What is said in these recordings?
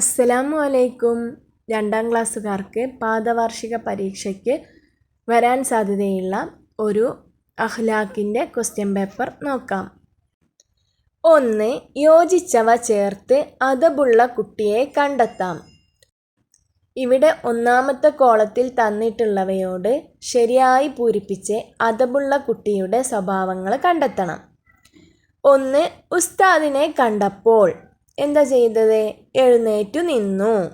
അസ്സലാമു അലൈക്കും. രണ്ടാം ക്ലാസ്സുകാർക്ക് പാദവാർഷിക പരീക്ഷയ്ക്ക് വരാൻ സാധ്യതയുള്ള ഒരു അഹ്ലാഖിന്റെ ക്വസ്റ്റ്യൻ പേപ്പർ നോക്കാം. ഒന്ന് യോജിച്ചവ ചേർത്ത് അതബുള്ള കുട്ടിയെ കണ്ടെത്താം. ഇവിടെ ഒന്നാമത്തെ കോളത്തിൽ തന്നിട്ടുള്ളവയോട് ശരിയായി പൂരിപ്പിച്ച് അതബുള്ള കുട്ടിയുടെ സ്വഭാവങ്ങൾ കണ്ടെത്തണം. ഒന്ന് ഉസ്താദിനെ കണ്ടപ്പോൾ എന്താ ചെയ്തത്? എഴുന്നേറ്റു നിന്നു.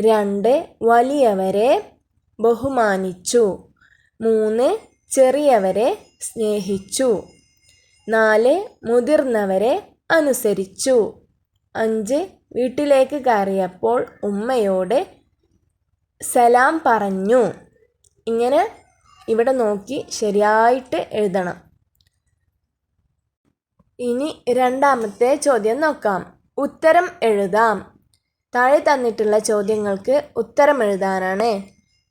രണ്ട് വലിയവരെ ബഹുമാനിച്ചു. മൂന്ന് ചെറിയവരെ സ്നേഹിച്ചു. നാല് മുതിർന്നവരെ അനുസരിച്ചു. അഞ്ച് വീട്ടിലേക്ക് കയറിയപ്പോൾ ഉമ്മയോട് സലാം പറഞ്ഞു. ഇങ്ങനെ ഇവിടെ നോക്കി ശരിയായിട്ട് എഴുതണം. ഇനി രണ്ടാമത്തെ ചോദ്യം നോക്കാം. ഉത്തരം എഴുതാം. താഴെ തന്നിട്ടുള്ള ചോദ്യങ്ങൾക്ക് ഉത്തരം എഴുതാനാണ്.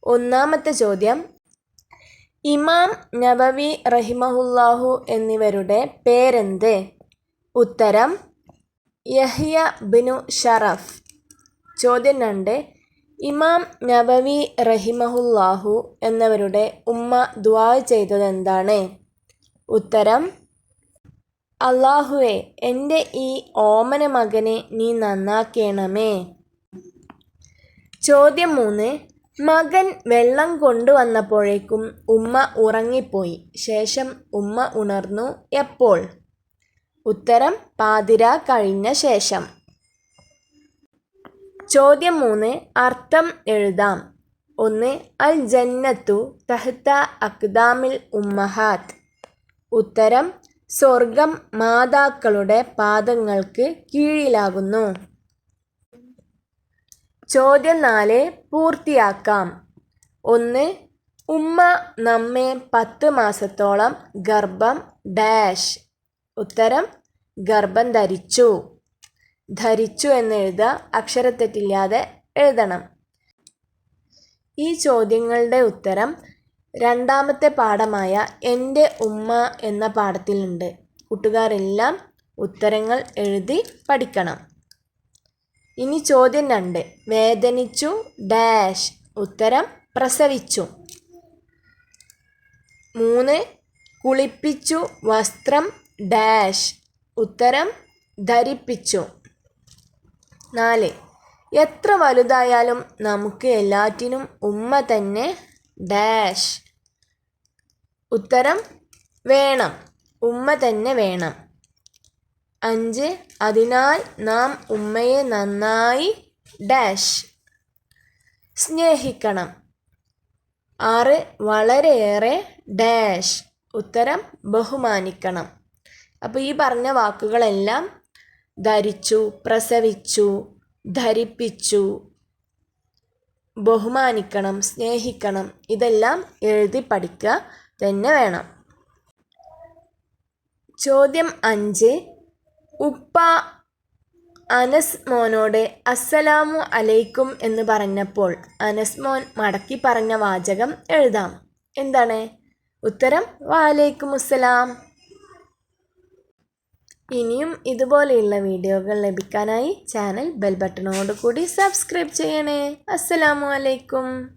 ഒന്നാമത്തെ ചോദ്യം ഇമാം നബവി റഹിമഹുല്ലാഹു എന്നിവരുടെ പേരെന്ത്? ഉത്തരം യഹിയ ബിനു ഷറഫ്. ചോദ്യം രണ്ട് ഇമാം നബവി റഹിമഹുല്ലാഹു എന്നവരുടെ ഉമ്മ ദ്വാ ചെയ്തതെന്താണ്? ഉത്തരം അള്ളാഹുവേ എന്റെ ഈ ഓമന മകനെ നീ നന്നാക്കണമേ. ചോദ്യം മൂന്ന്. മകൻ വെള്ളം കൊണ്ടുവന്നപ്പോഴേക്കും ഉമ്മ ഉറങ്ങിപ്പോയി. ശേഷം ഉമ്മ ഉണർന്നു. എപ്പോൾ? ഉത്തരം പാതിര കഴിഞ്ഞ ശേഷം. ചോദ്യം മൂന്ന്. അർത്ഥം എഴുതാം. ഒന്ന് അൽ ജന്നത്തു തഹ്ത അക്ദാമിൽ ഉമ്മഹാത്ത്. ഉത്തരം സ്വർഗം മാതാക്കളുടെ പാദങ്ങൾക്ക് കീഴിലാകുന്നു. ചോദ്യം നാല് പൂർത്തിയാക്കാം. ഒന്ന് ഉമ്മ നമ്മെ പത്ത് മാസത്തോളം ഗർഭം ഡാഷ്. ഉത്തരം ഗർഭം ധരിച്ചു. ധരിച്ചു എന്നെഴുതുക അക്ഷരത്തെറ്റില്ലാതെ എഴുതണം. ഈ ചോദ്യങ്ങളുടെ ഉത്തരം രണ്ടാമത്തെ പാഠമായ എന്റെ ഉമ്മ എന്ന പാഠത്തിലുണ്ട്. കൂട്ടുകാരെല്ലാം ഉത്തരങ്ങൾ എഴുതി പഠിക്കണം. ഇനി ചോദ്യം രണ്ട്. വേദനിച്ചു ഡാഷ്. ഉത്തരം പ്രസവിച്ചു. മൂന്ന്. കുളിപ്പിച്ചു വസ്ത്രം ഡാഷ്. ഉത്തരം ധരിപ്പിച്ചു. നാല്. എത്ര വലുതായാലും നമുക്ക് എല്ലാറ്റിനും ഉമ്മ തന്നെ ഡാഷ്. ഉത്തരം വേണം. ഉമ്മ തന്നെ വേണം. അഞ്ച് അതിനാൽ നാം ഉമ്മയെ നന്നായി ഡാഷ് സ്നേഹിക്കണം. ആറ് വളരെയേറെ ഡാഷ് ഉത്തരം ബഹുമാനിക്കണം. അപ്പോൾ ഈ പറഞ്ഞ വാക്കുകളെല്ലാം ധരിച്ചു പ്രസവിച്ചു ധരിപ്പിച്ചു ബഹുമാനിക്കണം സ്നേഹിക്കണം ഇതെല്ലാം എഴുതി പഠിക്കുക. തന്നെ വേണം. ചോദ്യം അഞ്ച്. ഉപ്പ അനസ് മോനോട് അസ്സലാമു അലൈക്കും എന്ന് പറഞ്ഞപ്പോൾ അനസ് മോൻ മടക്കി പറഞ്ഞ വാചകം എഴുതാം. എന്താണ്? ഉത്തരം വാലൈക്കും അസ്സലാം ഇനിയും ഇതുപോലെയുള്ള വീഡിയോകൾ ലഭിക്കാനായി ചാനൽ ബെൽ ബട്ടണോട് കൂടി സബ്സ്ക്രൈബ് ചെയ്യണേ. അസ്സലാമു അലൈക്കും.